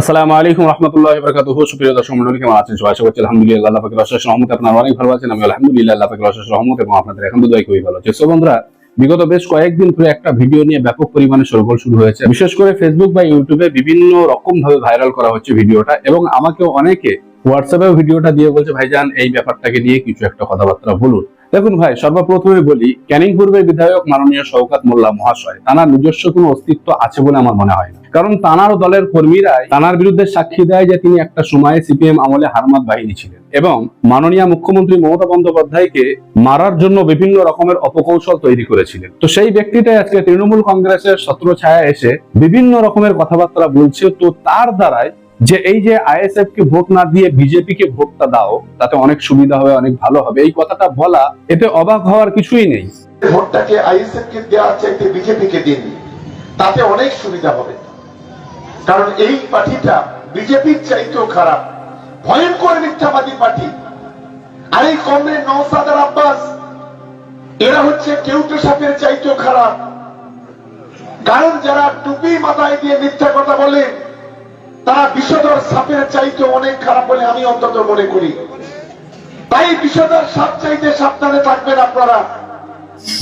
আসসালামু আলাইকুম রহমতুল্লাহ বরকাতুহু। সুপ্রিয় দর্শক মন্ডলী, কেমন আছেন সবাই? করছি আলহামদুলিল্লাহ, আল্লাহ পাকের অশেষ রহমতে আপনারা অনেক ভালো আছেন আমি আলহামদুলিল্লাহ, আল্লাহ পাকের অশেষ রহমত এবং আপনাদের এখন তো খুবই ভালো সো বন্ধুরা, বিগত বেশ কয়েকদিন ধরে একটা ভিডিও নিয়ে ব্যাপক পরিমাণে সরগোল শুরু হয়েছে। বিশেষ করে ফেসবুক বা ইউটিউবে বিভিন্ন রকম ভাবে ভাইরাল করা হচ্ছে ভিডিওটা এবং আমাকে অনেকে হোয়াটসঅ্যাপে ভিডিওটা দিয়ে বলছে, ভাইজান, এই ব্যাপারটাকে নিয়ে কিছু একটা কথাবার্তা বলুন। দেখুন ভাই, সর্বপ্রথমে বলি ক্যানিং পূর্বের বিধায়ক মাননীয় শওকাত মোল্লা মহাশয়, তানার নিজস্ব কোনো অস্তিত্ব আছে বলে আমার মনে হয় কারণ তানার দলের কর্মীরাই তানার বিরুদ্ধে সাক্ষী দেয় যে তিনি একটা সময়ে সিপিএম আমলে হারমাত বাহিনী ছিলেন এবং মাননীয় মুখ্যমন্ত্রী মমতা বন্দ্যোপাধ্যায়কে মারার জন্য বিভিন্ন রকমের অপকৌশল তৈরি করেছিলেন। তো সেই ব্যক্তিটাই আজকে তৃণমূল কংগ্রেসের ছত্র ছায়া এসে বিভিন্ন রকমের কথাবার্তা বলছে, তো তার দ্বারাই যে এই যে আইএসএফ কে ভোট না দিয়ে বিজেপি কে ভোটটা দাও, তাতে অনেক সুবিধা হবে, অনেক ভালো হবে। এই কথাটা বলা, এতে অবাক হওয়ার কিছুই নেই। ভোটটাকে আইএসএফ কে দেওয়া চাইতে বিজেপি কে দিন। তাতে অনেক সুবিধা হবে। কারণ এই পার্টিটা বিজেপির চাইতেও খারাপ। ভয়ঙ্কর মিথ্যাবাদী পার্টি। আর এই কমরেড নওসাদার আব্বাস, এরা হচ্ছে কেউটো সাপের চাইতেও খারাপ। কারণ যারা টুপি মাথায় দিয়ে মিথ্যা কথা বলে তারা বিষধর সাপের চাইতে অনেক খারাপ বলে আমি অন্তত মনে করি। তাই বিষধর সাপ চাইতে সাবধানে থাকবেন আপনারা।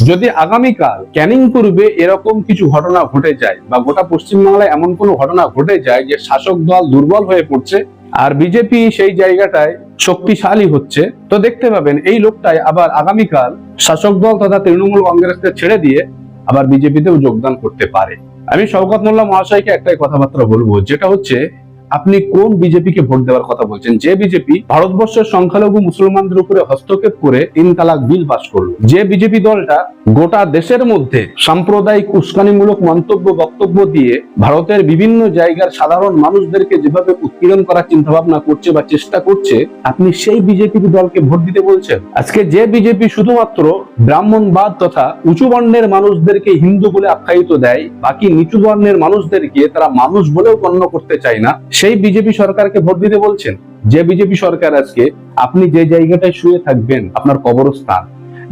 যদি আগামীকাল ক্যানিং পূর্বে এরকম কিছু ঘটনা ঘটে যায় বা গোটা পশ্চিমবাংলায় এমন কোনো ঘটনা ঘটে যায় যে শাসক দল দুর্বল হয়ে পড়ছে আর বিজেপি সেই জায়গাটায় শক্তিশালী হচ্ছে, তো দেখতে পাবেন এই লোকটাই আবার আগামীকাল শাসক দল তথা তৃণমূল কংগ্রেসকে ছেড়ে দিয়ে আবার বিজেপিতেও যোগদান করতে পারে। আমি শওকত মোল্লা মহাশয়কে একটাই কথাবার্তা বলব যেটা হচ্ছে আপনি কোন বিজেপিকে ভোট দেওয়ার কথা বলছেন? যে বিজেপি ভারতবর্ষের সংখ্যালঘু মুসলমানদের উপরে হস্তক্ষেপ করে তিন তালাক বিল পাশ করল। যে বিজেপি দলটা গোটা দেশের মধ্যে সাম্প্রদায়িক উস্কানিমূলক মন্তব্য, বক্তব্য দিয়ে ভারতের বিভিন্ন জায়গার সাধারণ মানুষদেরকে যেভাবে উৎপীড়ন করার চিন্তা ভাবনা করছে বা চেষ্টা করছে, আপনি সেই বিজেপি দলকে ভোট দিতে বলছেন? আজকে যে বিজেপি শুধুমাত্র ব্রাহ্মণবাদ তথা উঁচু বর্ণের মানুষদেরকে হিন্দু বলে আখ্যায়িত দেয়, বাকি নিচু বর্ণের মানুষদেরকে তারা মানুষ বলেও গণ্য করতে চায় না সেই বিজেপি সরকারকে ভোট দিতে বলছেন। যে বিজেপি সরকার আজকে আপনি যে জায়গাটায় শুয়ে থাকবেন, আপনার কবরস্থান।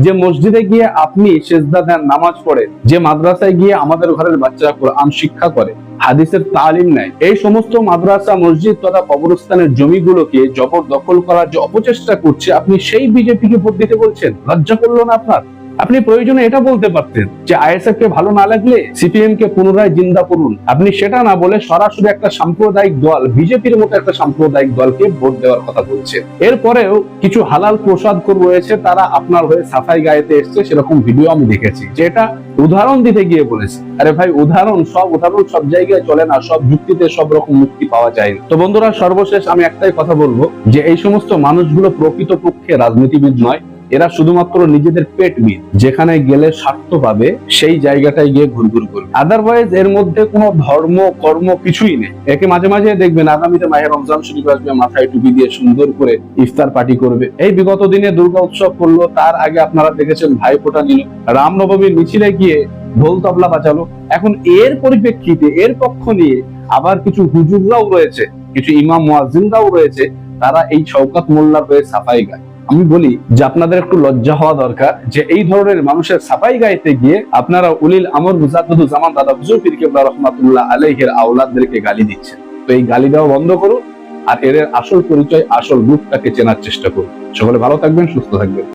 যে মসজিদে গিয়ে আপনি সেজদা দেন, নামাজ পড়ে যে মাদ্রাসায় গিয়ে আমাদের ঘরের বাচ্চারা কোরআন শিক্ষা করে, হাদিসের তালিম নেয়, এই সমস্ত মাদ্রাসা, মসজিদ তথা কবরস্থানের জমিগুলোকে জবরদখল করার যে অপচেষ্টা করছে, আপনি সেই বিজেপিকে ভোট দিতে বলছেন? লজ্জা করল না আপনার? আপনি প্রয়োজনে এটা বলতে পারতেন যে আইএসএফ কে ভালো না লাগলে সিপিএম কে পুনরায় জিন্দা করুন। আপনি সেটা না বলে সরাসরি একটা সাম্প্রদায়িক দল, বিজেপির মতো একটা সাম্প্রদায়িক দলকে ভোট দেওয়ার কথা বলছেন। এরপরেও কিছু হালাল প্রসাদ রয়েছে, তারা আপনার হয়ে সাফাই গায়েতে এসছে, সেরকম ভিডিও আমি দেখেছি। যেটা উদাহরণ দিতে গিয়ে বলেছে। আরে ভাই, উদাহরণ সব উদাহরণ সব জায়গায় চলে না, সব যুক্তিতে সব রকম মুক্তি পাওয়া যায়। তো বন্ধুরা, সর্বশেষ আমি একটাই কথা বলব যে এই সমস্ত মানুষগুলো প্রকৃতপক্ষে রাজনীতিবিদ নয় এরা শুধুমাত্র নিজেদের পেট বিদ যেখানে গেলে স্বার্থ পাবে, সেই জায়গাটায় গিয়ে ঘুরঘুর করবে। আদারওয়াইজ এর মধ্যে কোনো ধর্ম, কর্ম কিছুই নেই। একে মাঝে মাঝে দেখবেন আগামীতে মাহে রমজান শরীফ আসবে, মাথায় টুপি দিয়ে সুন্দর করে ইফতার পার্টি করবে। এই বিগত দিনে দুর্গা উৎসব করল, তার আগে আপনারা দেখেছেন ভাইফোঁটা নিল রামনবমীর মিছিলে গিয়ে ঢোল তবলা বাজালো। এখন এর পরিপ্রেক্ষিতে, এর পক্ষ নিয়ে আবার কিছু হুজুররাও রয়েছে, কিছু ইমাম মুয়াজ্জিনরাও রয়েছে, তারা এই শওকত মোল্লার হয়ে সাফাই গায়। আমি বলি যে আপনাদের একটু লজ্জা হওয়া দরকার যে এই ধরনের মানুষের সাফাই গাইতে গিয়ে আপনারা উলিল আমর মুজাদ্দুদ জামান দাদা হুজুর পীর কেবলা রহমাতুল্লাহ আলাইহির আওলাদদেরকে গালি দিচ্ছেন। তো এই গালি দেওয়া বন্ধ করুন আর এর আসল পরিচয়, আসল রূপটাকে চেনার চেষ্টা করুন। সকলে ভালো থাকবেন, সুস্থ থাকবেন।